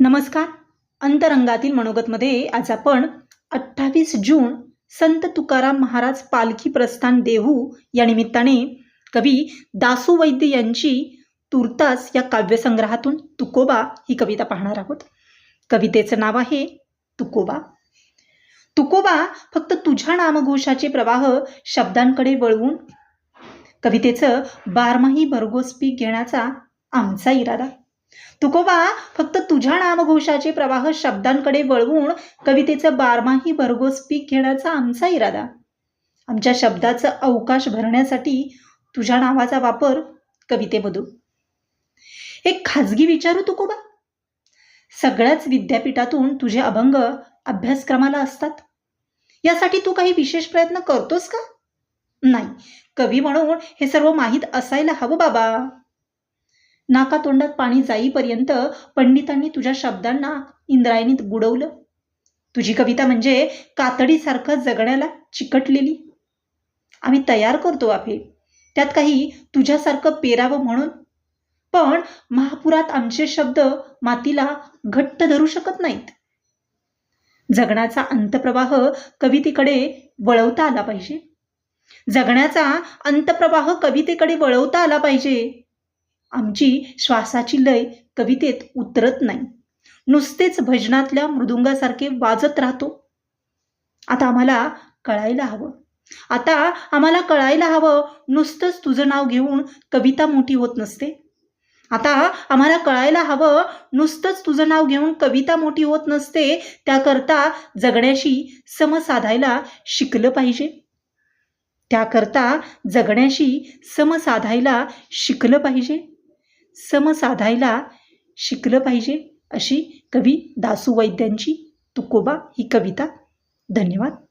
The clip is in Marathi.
नमस्कार. अंतरंगातील मनोगतमध्ये आज आपण अठ्ठावीस जून संत तुकाराम महाराज पालखी प्रस्थान देहू या निमित्ताने कवी दासू वैद्य यांची तुर्तास या काव्यसंग्रहातून तुकोबा ही कविता पाहणार आहोत. कवितेचं नाव आहे तुकोबा. तुकोबा फक्त तुझ्या नामघोषाचे प्रवाह शब्दांकडे वळवून कवितेचं बारमाही भरघोस पीक घेण्याचा आमचा इरादा. तुकोबा फक्त तुझ्या नामघोषाचे प्रवाह शब्दांकडे वळवून कवितेचं बारमाही भरघोस पीक घेण्याचा आमचा इरादा. आमच्या शब्दाचं अवकाश भरण्यासाठी तुझ्या नावाचा वापर कवितेमधून एक खाजगी विचारू तुकोबा? सगळ्याच विद्यापीठातून तुझे अभंग अभ्यासक्रमाला असतात. यासाठी तू काही विशेष प्रयत्न करतोस का? नाही. कवी म्हणून हे सर्व माहीत असायला हवं बाबा. नाकातोंडात पाणी जाईपर्यंत पंडितांनी तुझ्या शब्दांना इंद्रायणीत बुडवलं. तुझी कविता म्हणजे कातडीसारखं जगण्याला चिकटलेली. आम्ही तयार करतो आपे त्यात काही तुझ्यासारखं पेरावं म्हणून. पण महापुरात आमचे शब्द मातीला घट्ट धरू शकत नाहीत. जगण्याचा अंतप्रवाह कवितेकडे वळवता आला पाहिजे. जगण्याचा अंतप्रवाह कवितेकडे वळवता आला पाहिजे. आमची श्वासाची लय कवितेत उतरत नाही. नुसतेच भजनातल्या मृदुंगासारखे वाजत राहतो. आता आम्हाला कळायला हवं. आता आम्हाला कळायला हवं नुसतंच तुझं नाव घेऊन कविता मोठी होत नसते. आता आम्हाला कळायला हवं नुसतंच तुझं नाव घेऊन कविता मोठी होत नसते त्याकरता जगण्याशी सम साधायला शिकलं पाहिजे. त्याकरता जगण्याशी सम साधायला शिकलं पाहिजे. सम साधायला शिकलं पाहिजे अशी कवी दासू वैद्यांची तुकोबा ही कविता. धन्यवाद.